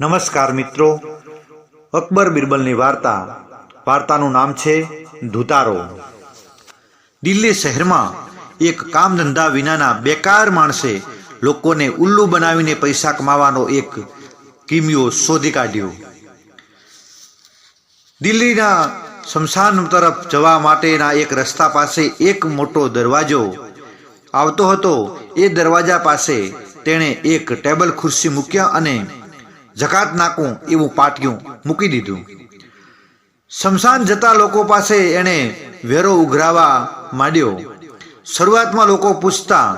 નમસ્કાર મિત્રો. અકબર બિરબલની વાર્તા. વાર્તાનું નામ છે ધુતારો. દિલ્હી શહેરમાં એક કામ ધંધા વિનાના બેકાર માણસે લોકોને ઉલ્લુ બનાવીને પૈસા કમાવાનો એક કિમિયો શોધી કાઢ્યો. દિલ્હીના શમશાન તરફ જવા માટેના એક રસ્તા પાસે એક મોટો દરવાજો આવતો હતો. એ દરવાજા પાસે તેણે એક ટેબલ ખુરશી મૂક્યા અને જકાત નાખું, એવું પાટિયું મૂકી દીધું. શમશાન જતા લોકો પાસે એણે વેરો ઉઘરાવા માંડ્યો. શરૂઆતમાં લોકો પૂછતા,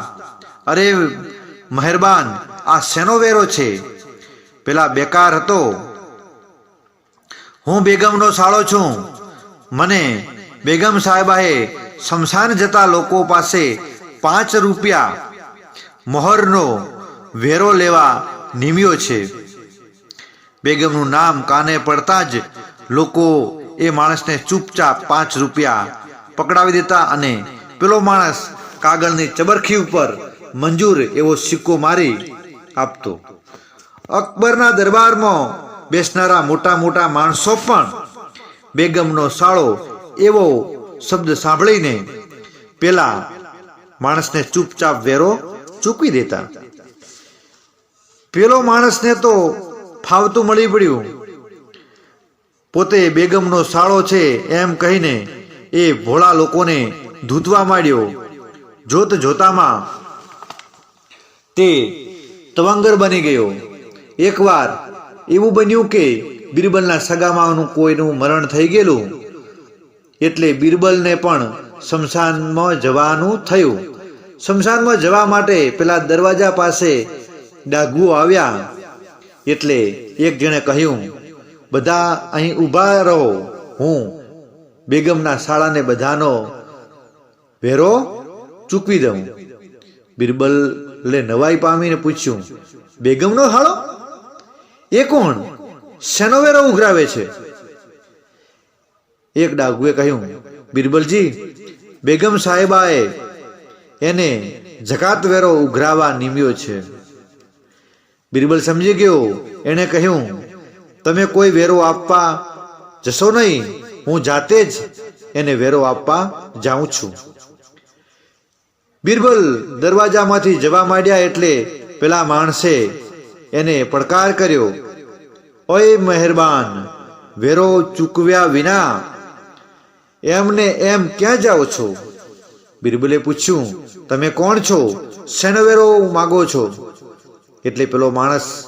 અરે, મહેરબાન, આ શેનો વેરો છે? પેલા બેકાર હતો. હું બેગમનો સાળો છું. મને બેગમ સાહેબાએ શમશાન જતા લોકો પાસે પાંચ રૂપિયા મોહરનો વેરો લેવા નિમ્યો છે. બેગમનું નામ કાને પડતા જ લોકો એ માણસને ચૂપચાપ પાંચ રૂપિયા પકડાવી દેતા અને પેલો માણસ કાગળની ચબરખી ઉપર મંજૂર એવો સિક્કો મારી આપતો. અકબરના દરબારમાં બેસનારા મોટા મોટા માણસો પણ બેગમનો સાળો એવો શબ્દ સાંભળીને પેલા માણસને ચૂપચાપ વેરો ચૂકવી દેતા. પેલો માણસને તો ફાવતું મળી પડ્યું. પોતે બેગમનો સાળો છે એમ કહીને એ ભોળા લોકોને ધૂતવા માંડ્યો. જોત જોતામાં તે તવંગર બની ગયો. એકવાર એવું બન્યું કે બિરબલના સગામાનું કોઈનું મરણ થઈ ગયેલું, એટલે બિરબલને પણ શમશાનમાં જવાનું થયું. શમશાનમાં જવા માટે પેલા દરવાજા પાસે ડાઘુઓ આવ્યા. એટલે એક જણે કહ્યું, બધા અહીં ઊભા રહો, હું બેગમના શાળાને બધાનો વેરો ચૂકવી દઉં. બિરબલે નવાઈ પામીને પૂછ્યું, બેગમનો હાળો? એ કોણ? શેનો વેરો ઉઘરાવે છે? એક ડાગુએ કહ્યું, બિરબલજી, બેગમ સાહેબાએ એને જકાત વેરો ઉઘરાવા નિમ્યો છે. બિરબલ સમજી ગયો. એણે કહ્યું, તમે કોઈ વેરો આપવા જશો નહીં. હું જાતે જ એને વેરો આપવા જાઉં છું. બિરબલ દરવાજામાંથી જવા માંડ્યા એટલે પેલા માણસે એને પડકાર કર્યો. ઓય મહેરબાન, વેરો ચૂકવ્યા વિના એમને એમ ક્યાં જાઓ છો? બિરબલે પૂછ્યું, તમે કોણ છો? શેનો વેરો માગો છો? એટલે પેલો માણસ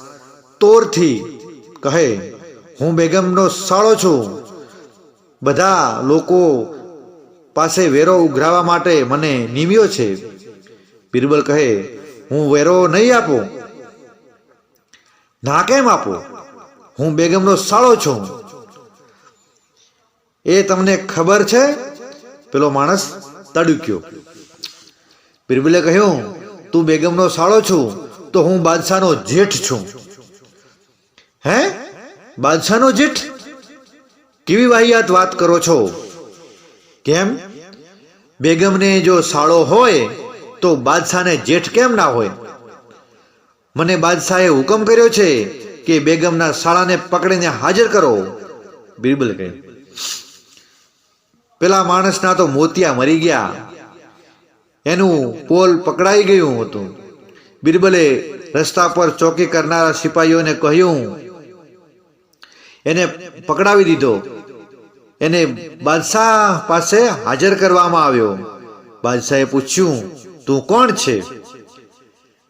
તોરથી કહે, હું બેગમનો સાળો છું. બધા લોકો પાસે વેરો ઉઘરાવા માટે મને નિમ્યો છે. બિરબલ કહે, હું વેરો નહીં આપું. ના કેમ આપો? હું બેગમનો સાળો છું. એ તમને ખબર છે? પેલો માણસ તડક્યો. બિરબલે કહ્યું, તું બેગમનો સાળો છું. તો હું બાદશાહનો જેઠ છું. હે? બાદશાહનો જેઠ? કેવી વાહિયાત વાત કરો છો? કેમ? બેગમને જો સાળો હોય, તો બાદશાહને જેઠ કેમ ના હોય? મને બાદશાહે હુકમ કર્યો છે કે બેગમના શાળાને પકડીને હાજર કરો. બિરબલ કહે. પેલા માણસના તો મોતિયા મરી ગયા. એનું પોલ પકડાઈ ગયું હતું. બિરબલે રસ્તા પર ચોકી કરનારા સિપાહીઓને કહ્યું, એને પકડાવી દીધો. એને બાદશાહ પાસે હાજર કરવામાં આવ્યો. બાદશાહે પૂછ્યું, તું કોણ છે?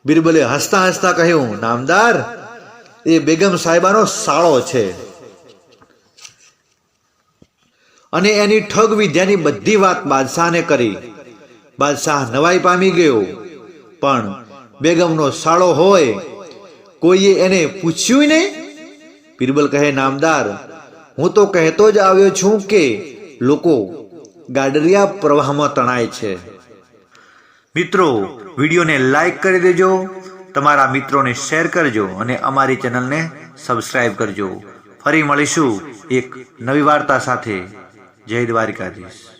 બિરબલે હસતા હસતા કહ્યું, નામદાર, એ બેગમ સાહેબાનો સાળો છે. અને એની ઠગ વિદ્યાની બધી વાત બાદશાહને કરી. બાદશાહ નવાઈ પામી ગયો. પણ બેગમનો સાળો હોય, કોઈએ એને પૂછ્યું નહીં? બીરબલ કહે, નામદાર, હું તો કહેતો જ આવ્યો છું કે લોકો ગાડરિયા પ્રવાહમાં તણાય છે. મિત્રો, વિડીયોને લાઈક કરી દેજો, તમારા મિત્રોને શેર કરજો અને અમારી ચેનલને સબસ્ક્રાઈબ કરજો. ફરી મળીશું એક નવી વાર્તા સાથે. જય દ્વારિકાધીશ.